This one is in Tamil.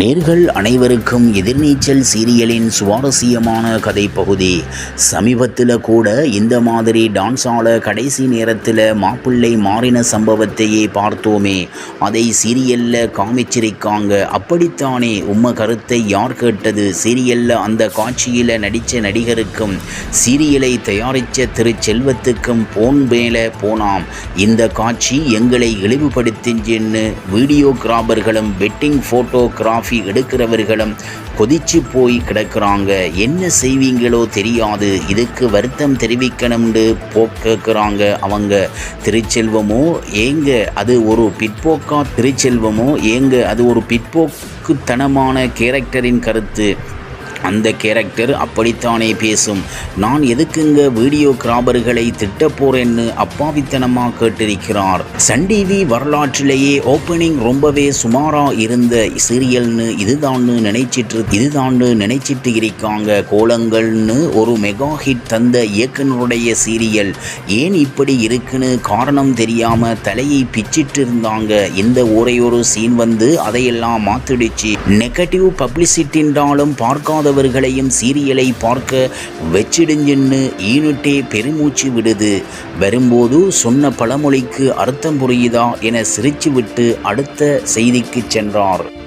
நேர்கள் அனைவருக்கும் எதிர்நீச்சல் சீரியலின் சுவாரஸ்யமான கதை பகுதி சமீபத்தில் கூட இந்த மாதிரி டான்ஸ் ஆட கடைசி நேரத்தில் மாப்பிள்ளை மாறின சம்பவத்தையே பார்த்தோமே. அதை சீரியலில் காமிச்சிருக்காங்க. அப்படித்தானே? உம்ம கருத்தை யார் கேட்டது? சீரியலில் அந்த காட்சியில் நடித்த நடிகருக்கும் சீரியலை தயாரித்த திரு செல்வத்துக்கும் போன் மேலே போனாம். இந்த காட்சி எங்களை இழிவுபடுத்தின்னு வீடியோகிராபர்களும் வெட்டிங் ஃபோட்டோகிராஃபி எடுக்கிறவர்களும் கொதிச்சு போய் கிடக்குறாங்க. என்ன செய்வீங்களோ தெரியாது. இதுக்கு வருத்தம் தெரிவிக்கணும்னு போ கேட்குறாங்க அவங்க. திருச்செல்வமோ ஏங்க அது ஒரு பிற்போக்கா? திருச்செல்வமோ ஏங்க அது ஒரு பிற்போக்குத்தனமான கேரக்டரின் கருத்து. அந்த கேரக்டர் அப்படித்தானே பேசும். நான் எதுக்குங்க வீடியோ கிராபர்களை திட்ட போறேன்னு அப்பாவித்தனமாக கேட்டிருக்கிறார். சன் டிவி வரலாற்றிலேயே ஓப்பனிங் ரொம்பவே சுமாரா இருந்த சீரியல்னு இதுதான்னு நினைச்சிட்டு இதுதான்னு நினைச்சிட்டு இருக்காங்க கோலங்கள்னு ஒரு மெகா ஹிட் தந்த இயக்குனருடைய சீரியல். ஏன் இப்படி இருக்குன்னு காரணம் தெரியாம தலையை பிச்சிட்டு இருந்தாங்க. இந்த ஒரே ஒரு சீன் வந்து அதையெல்லாம் மாத்திடுச்சு. நெகட்டிவ் பப்ளிசிட்டின்றாலும் பார்க்காதவர்களையும் சீரியலை பார்க்க வச்சிடுஞ்சின்னு ஈனுட்டே பெருமூச்சு விடுது. வரும்போது சொன்ன பழமொழிக்கு அர்த்தம் புரியுதா என சிரிச்சுவிட்டு அடுத்த செய்திக்கு சென்றார்.